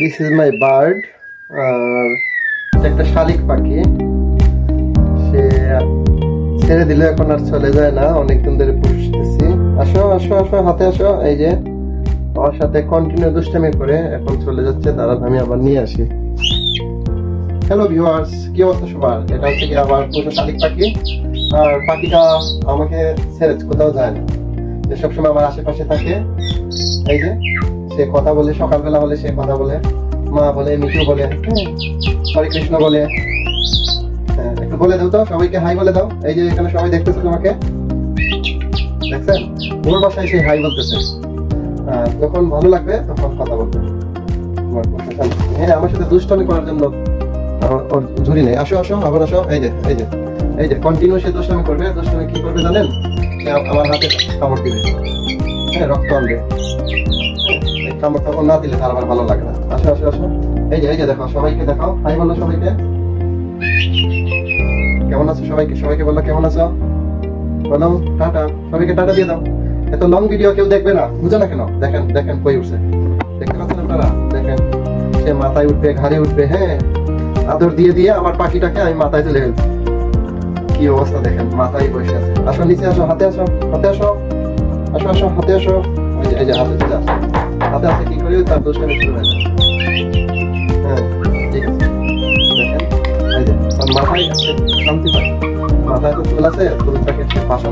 This is my bird আর একটা শালিক পাখি। সে ছেড়ে দিলে এখন আর চলে যায় না। অনেকদিন ধরে পুষতেছি। আসো আসো আসো, হাতে আসো। এই যে, আমার সাথে কন্টিনিউ দুষ্টামি করে এখন চলে যাচ্ছে। দাঁড়ান, আমি আবার নিয়ে আসি। হ্যালো ভিউয়ার্স কি অবস্থা সবার? এটা হচ্ছে কি আমার পুরো শালিক পাখি। আর পাখিটা আমাকে ছেড়ে কোথাও যায় না। সবসময় আমার আশেপাশে থাকে। এই যে সে কথা বলে সকালবেলা হলে সে কথা বলে মা বলে মিঠু বলে হরে কৃষ্ণ বলে। হ্যাঁ, একটু বলে দাও তো সবাইকে হাই বলে দাও। এই যে এখানে সবাই দেখতেছে তোমাকে। দেখছেন? ওর বাসায় সে হাই বলতেছে। যখন ভালো লাগবে তখন কথা বলবে। হ্যাঁ আমার সাথে দুষ্টামি করার জন্য ওর নেই। আসো আসো আবার আসো। এই যে এই যে এই যে কন্টিনিউ সে দুষ্টামি করবে। দুষ্টামি কি করবে জানেন? আমার হাতে কামড় দিবে। হ্যাঁ রক্ত আনবে। কামড় টামড় না দিলে তার আবার ভালো লাগে না। আসো আসো আসো। এই যে এই যে দেখো, সবাইকে দেখাও। হাই বলো সবাইকে। কেমন আছো সবাইকে? সবাইকে বলো কেমন আছো? বলো, টাটা। সবাইকে টাটা দিয়ে দাও। এত লং ভিডিও কেউ দেখবে না। বুঝো না কেন? দেখেন দেখেন কই উঠছে। দেখতে পাচ্ছেন আপনারা? দেখেন, সে মাথায় উঠবে, ঘাড়ে উঠবে হ্যাঁ। আদর দিয়ে দিয়ে আমার পাখিটাকে আমি মাথায় তুলে ফেলছি। কি অবস্থা দেখেন, মাথায় বসে আছে। আসো, নিচে আসো, হাতে আসো হাতে আসো। আসো আসো, হাতে আসো। এই যে হাতে চলে হাতে আসে কি করি, তার দুষ্টামি আমি যায়। হ্যাঁ ঠিক আছে। দেখেন, এই যে মাথায় শান্তি পায়। মাথায় তো চুল আছে, চুলটাকে সে পাশা।